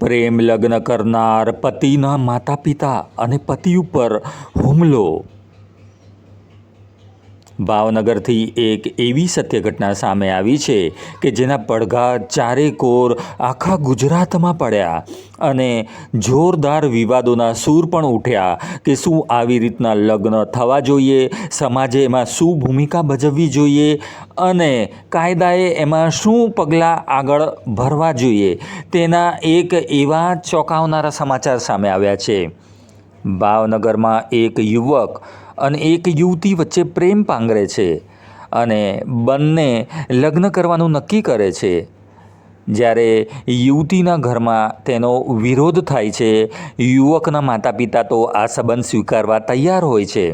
પ્રેમ લગ્ન કરનાર પતિના માતા પિતા અને પતિ ઉપર હુમલો. ભાવનગરથી એક એવી સત્ય ઘટના સામે આવી છે કે જેના પડઘા ચારે કોર આખા ગુજરાતમાં પડ્યા અને જોરદાર વિવાદોના સૂર પણ ઉઠ્યા કે શું આવી રીતના લગ્ન થવા જોઈએ, સમાજે એમાં શું ભૂમિકા ભજવવી જોઈએ અને કાયદાએ એમાં શું પગલાં આગળ ભરવા જોઈએ તેના એક એવા ચોંકાવનારા સમાચાર સામે આવ્યા છે. ભાવનગરમાં એક યુવક અને એક યુવતી વચ્ચે પ્રેમ પાંગરે છે અને બંને લગ્ન કરવાનું નક્કી કરે છે. જ્યારે યુવતીના ઘરમાં તેનો વિરોધ થાય છે, યુવકના માતા પિતા તો આ સંબંધ સ્વીકારવા તૈયાર હોય છે.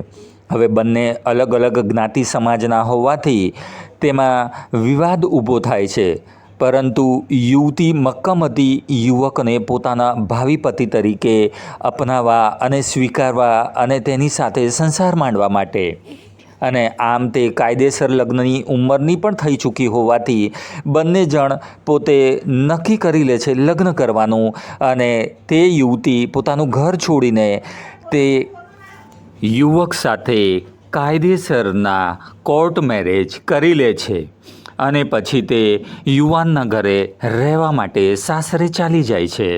હવે બંને અલગ અલગ જ્ઞાતિ સમાજના હોવાથી તેમાં વિવાદ ઊભો થાય છે. પરંતુ યુવતી મક્કમ હતી. યુવકને પોતાના ભાવિ પતિ તરીકે અપનાવવા અને સ્વીકારવા અને તેની સાથે સંસાર માંડવા માટે. અને આમ તે કાયદેસર લગ્નની ઉંમરની પણ થઈ ચૂકી હોવાથી બંને જણ પોતે નક્કી કરી લે છે લગ્ન કરવાનું અને તે યુવતી પોતાનું ઘર છોડીને તે યુવક સાથે કાયદેસરના કોર્ટ મેરેજ કરી લે છે. અને પછી તે યુવાનના ઘરે રહેવા માટે સાસરે ચાલી જાય છે.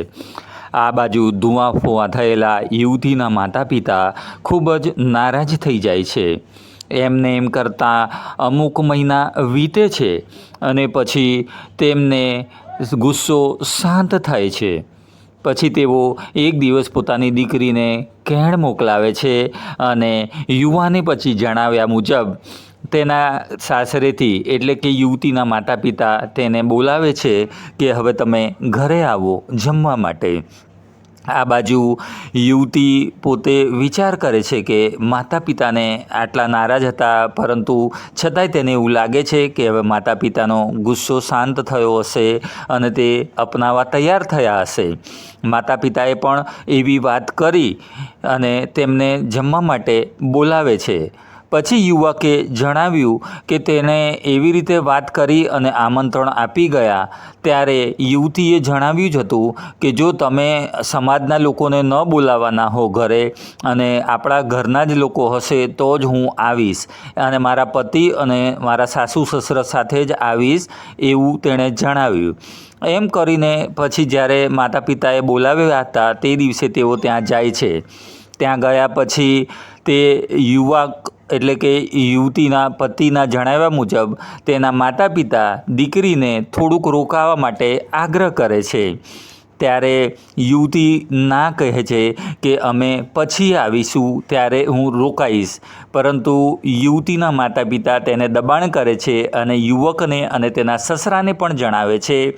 આ બાજુ ધુઆ ફુવા થયેલા યુવતીના માતા પિતા ખૂબ જ નારાજ થઈ જાય છે. એમને એમ કરતાં અમુક મહિના વીતે છે અને પછી તેમને ગુસ્સો શાંત થાય છે. પછી તેઓ એક દિવસ પોતાની દીકરીને કહેણ મોકલાવે છે અને યુવાને પછી જણાવ્યા મુજબ તેના સાસરેથી, એટલે કે યુવતીના માતા પિતા તેને બોલાવે છે કે હવે તમે ઘરે આવો જમવા માટે. આ બાજુ યુવતી પોતે વિચાર કરે છે કે માતા પિતાને આટલા નારાજ હતા, પરંતુ છતાંય તેને એવું લાગે છે કે હવે માતા પિતાનો ગુસ્સો શાંત થયો હશે અને તે અપનાવવા તૈયાર થયા હશે. માતા પિતાએ પણ એવી વાત કરી અને તેમને જમવા માટે બોલાવે છે. પછી યુવકે જણાવ્યું કે તેને એવી રીતે વાત કરી અને આમંત્રણ આપી ગયા. ત્યારે યુવતીએ જણાવ્યું જ હતું કે જો તમે સમાજના લોકોને ન બોલાવવાના હો ઘરે અને આપણા ઘરના જ લોકો હશે તો જ હું આવીશ અને મારા પતિ અને મારા સાસુ સસરા સાથે જ આવીશ એવું તેણે જણાવ્યું. એમ કરીને પછી જ્યારે માતા પિતાએ બોલાવ્યા હતા તે દિવસે તેઓ ત્યાં જાય છે. ત્યાં ગયા પછી તે યુવક એટલે કે યુવતીના પતિના જણાવ્યા મુજબ, તેના માતા પિતા દીકરીને થોડુંક રોકાવા માટે આગ્રહ કરે છે. ત્યારે યુવતી ના કહે છે કે, અમે પછી આવીશું, ત્યારે હું રોકાઈશ. પરંતુ યુવતીના માતા પિતા તેને દબાણ કરે છે અને યુવકને અને તેના સસરાને પણ જણાવે છે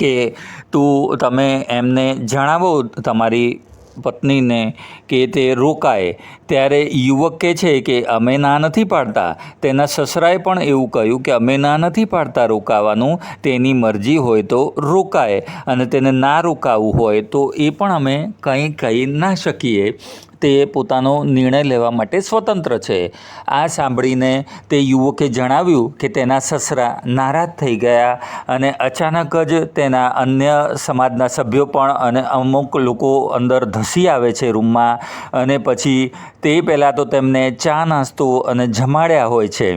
કે, તું, તમે એમને જણાવો તમારી પત્નીને કે તે રોકાય, ત્યારે યુવક કહે છે કે અમે ના નથી પાડતા. તેના સસરાએ પણ એવું કહ્યું કે અમે ના નથી પાડતા રોકાવાનું, તેની મરજી હોય તો રોકાય અને તેને ના રોકાવું હોય તો એ પણ અમે કંઈ કહી ના શકીએ. તે પોતાનો નિર્ણય લેવા માટે સ્વતંત્ર છે. આ સાંભળીને તે યુવકે જણાવ્યું કે તેના સસરા નારાજ થઈ ગયા અને અચાનક જ તેના અન્ય સમાજના સભ્યો પણ અને અમુક લોકો અંદર ધસી આવે છે રૂમમાં અને પછી તે પહેલાં તો તેમને ચા નાસ્તો અને જમાડ્યા હોય છે.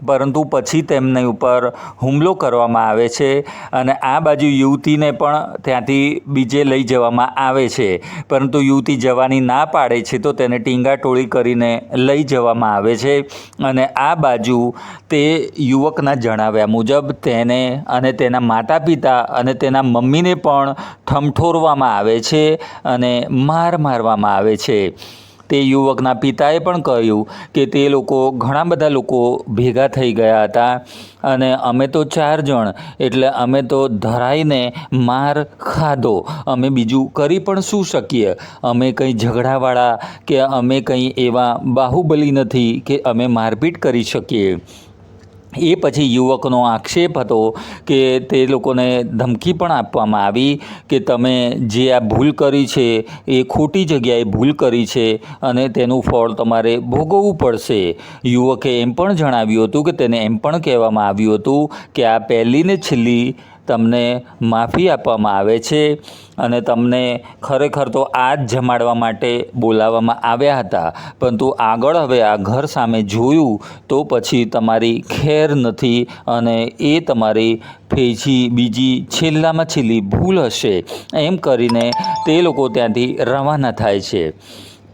પરંતુ પછી તેમની ઉપર હુમલો કરવામાં આવે છે અને આ બાજુ યુવતીને પણ ત્યાંથી બીજે લઈ જવામાં આવે છે. પરંતુ યુવતી જવાની ના પાડે છે તો તેને ટીંગાટોળી કરીને લઈ જવામાં આવે છે અને આ બાજુ તે યુવકના જણાવ્યા મુજબ તેને અને તેના માતા પિતા અને તેના મમ્મીને પણ ઠમઠોરવામાં આવે છે અને માર મારવામાં આવે છે. તે યુવકના પિતાએ પણ કહ્યું કે તે લોકો ઘણા બધા લોકો ભેગા થઈ ગયા હતા. અને અમે તો ચાર જણ, એટલે અમે તો ધરાઈને માર ખાધો. અમે બીજું કરી પણ શું શકીએ? અમે કંઈ ઝઘડાવાળા કે અમે કંઈ એવા બાહુબલી નથી કે અમે મારપીટ કરી શકીએ? એ પછી યુવકનો આક્ષેપ હતો કે તે લોકોને ધમકી પણ આપવામાં આવી કે તમે જે આ ભૂલ કરી છે, એ ખોટી જગ્યાએ ભૂલ કરી છે અને તેનું ફળ તમારે ભોગવવું પડશે. યુવકે એમ પણ જણાવ્યું હતું કે તેને એમ પણ કહેવામાં આવ્યું હતું કે આ પહેલી ને છેલ્લી તમને માફી આપવામાં આવે છે અને તમને ખરેખર તો આ જ જમાડવા માટે બોલાવવામાં આવ્યા હતા. પરંતુ આગળ હવે આ ઘર સામે જોયું તો પછી તમારી ખેર નથી અને એ તમારી ફેજી બીજી છેલ્લામાં છેલ્લી ભૂલ હશે. એમ કરીને તે લોકો ત્યાંથી રવાના થાય છે.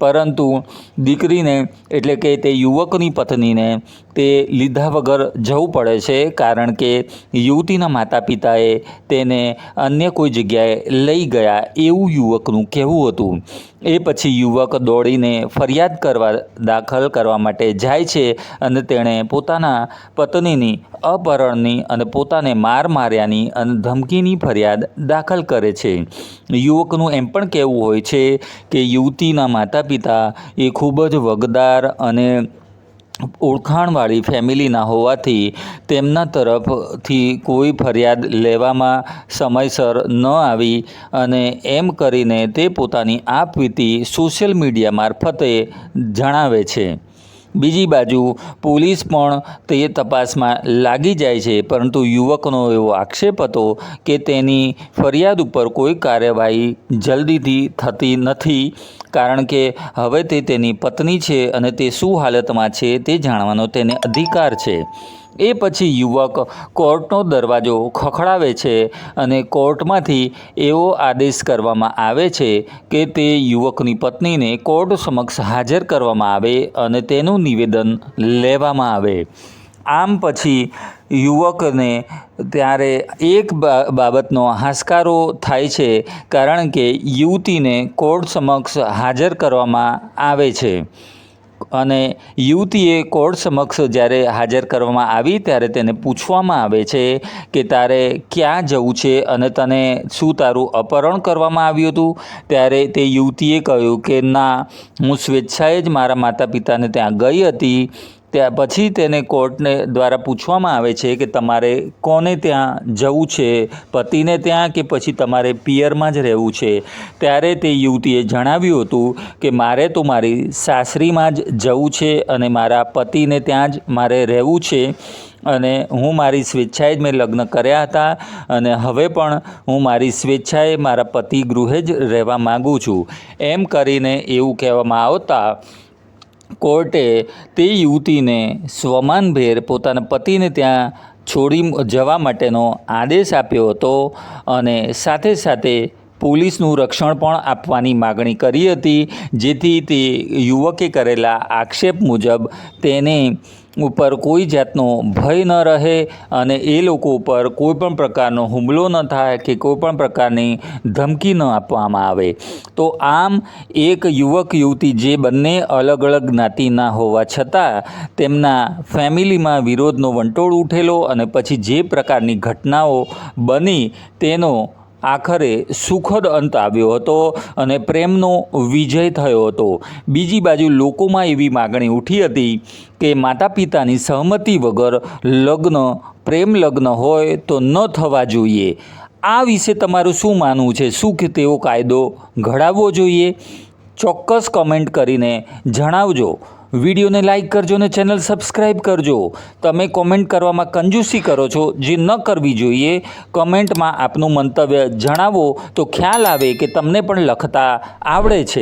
પરંતુ દીકરીને, એટલે કે તે યુવકની પત્નીને, તે લીધા વગર જવું પડે છે, કારણ કે યુવતીના માતા પિતાએ તેને અન્ય કોઈ જગ્યાએ લઈ ગયા એવું યુવકનું કહેવું હતું. એ પછી યુવક દોડીને ફરિયાદ કરવા દાખલ કરવા માટે જાય છે અને તેણે પોતાના પત્નીની અપહરણની અને પોતાને માર માર્યાની અને ધમકીની ફરિયાદ દાખલ કરે છે. યુવકનું એમ પણ કહેવું હોય છે કે યુવતીના માતા પિતા એ ખૂબ જ વગદાર અને ઓળખાણવાળી ફેમિલીના હોવાથી તેમના તરફથી કોઈ ફરિયાદ લેવામાં સમયસર ન આવી અને એમ કરીને તે પોતાની આપવીતી સોશિયલ મીડિયા મારફતે જણાવે છે. બીજી બાજુ પોલીસ પણ તે તપાસમાં લાગી જાય છે, પરંતુ યુવકનો એવો આક્ષેપ હતો કે તેની ફરિયાદ ઉપર કોઈ કાર્યવાહી જલ્દીથી થતી નથી, કારણ કે હવે તે તેની પત્ની છે અને તે શું હાલતમાં છે તે જાણવાનો તેને અધિકાર છે. એ પછી યુવક કોર્ટનો દરવાજો ખખડાવે છે અને કોર્ટમાંથી એવો આદેશ કરવામાં આવે છે કે તે યુવકની પત્નીને કોર્ટ સમક્ષ હાજર કરવામાં આવે અને તેનું નિવેદન લેવામાં આવે. આમ પછી યુવકને ત્યારે એક બાબતનો હાશકારો થાય છે કારણ કે યુવતીને કોર્ટ સમક્ષ હાજર કરવામાં આવે છે. અને યુવતીએ કોર્ટ સમક્ષ જ્યારે હાજર કરવામાં આવી ત્યારે તેને પૂછવામાં આવે છે કે તારે ક્યાં જવું છે અને તને શું તારું અપહરણ કરવામાં આવ્યું હતું? ત્યારે તે યુવતીએ કહ્યું કે, ના, હું સ્વેચ્છાએ જ મારા માતા પિતાને ત્યાં ગઈ હતી. ત્યાં પછી તેને કોર્ટને દ્વારા પૂછવામાં આવે છે કે તમારે કોને ત્યાં જવું છે? પતિને ત્યાં કે પછી તમારે પિયરમાં જ રહેવું છે? ત્યારે તે યુવતીએ જણાવ્યું હતું કે મારે તો મારી સાસરીમાં જ જવું છે અને મારા પતિને ત્યાં જ મારે રહેવું છે અને હું મારી સ્વેચ્છાએ જ મેં લગ્ન કર્યા હતા અને હવે પણ હું મારી સ્વેચ્છાએ મારા પતિ ગૃહે જ રહેવા માગું છું. એમ કરીને એવું કહેવામાં આવતા કોર્ટે તે યુવતીને સ્વમાનભેર પોતાના પતિને ત્યાં છોડી જવા માટેનો આદેશ આપ્યો હતો અને સાથે સાથે પોલીસનું રક્ષણ પણ આપવાની માગણી કરી હતી. જેથી તે યુવકે કરેલા આક્ષેપ મુજબ તેને ઉપર કોઈ જાતનો ભય ન રહે અને એ લોકો ઉપર કોઈ પણ પ્રકારનો હુમલો ન થાય કે કોઈ પણ પ્રકારની ધમકી ન આપવામાં આવે. તો આમ એક યુવક, યુવતી જે બંને અલગ અલગ જ્ઞાતિના હોવા છતાં તેમના ફેમિલીમાં વિરોધનો વંટોળ ઉઠેલો અને પછી જે પ્રકારની ઘટનાઓ બની તેનો આખરે સુખદ અંત આવ્યો હતો અને પ્રેમનો વિજય થયો હતો. બીજી બાજુ લોકોમાં એવી માગણી ઉઠી હતી કે માતા પિતાની સહમતિ વગર લગ્ન, પ્રેમ લગ્ન હોય તો ન થવા જોઈએ. આ વિશે તમારું શું માનવું છે? શું કે તેવો કાયદો ઘડાવવો જોઈએ? ચોક્કસ કમેન્ટ કરીને જણાવજો. વિડીયોને લાઇક કરજો અને ચેનલ સબસ્ક્રાઈબ કરજો. તમે કોમેન્ટ કરવામાં કંજૂસી કરો છો જે ન કરવી જોઈએ, કમેન્ટમાં આપનું મંતવ્ય જણાવો તો ખ્યાલ આવે કે તમને પણ લખતા આવડે છે.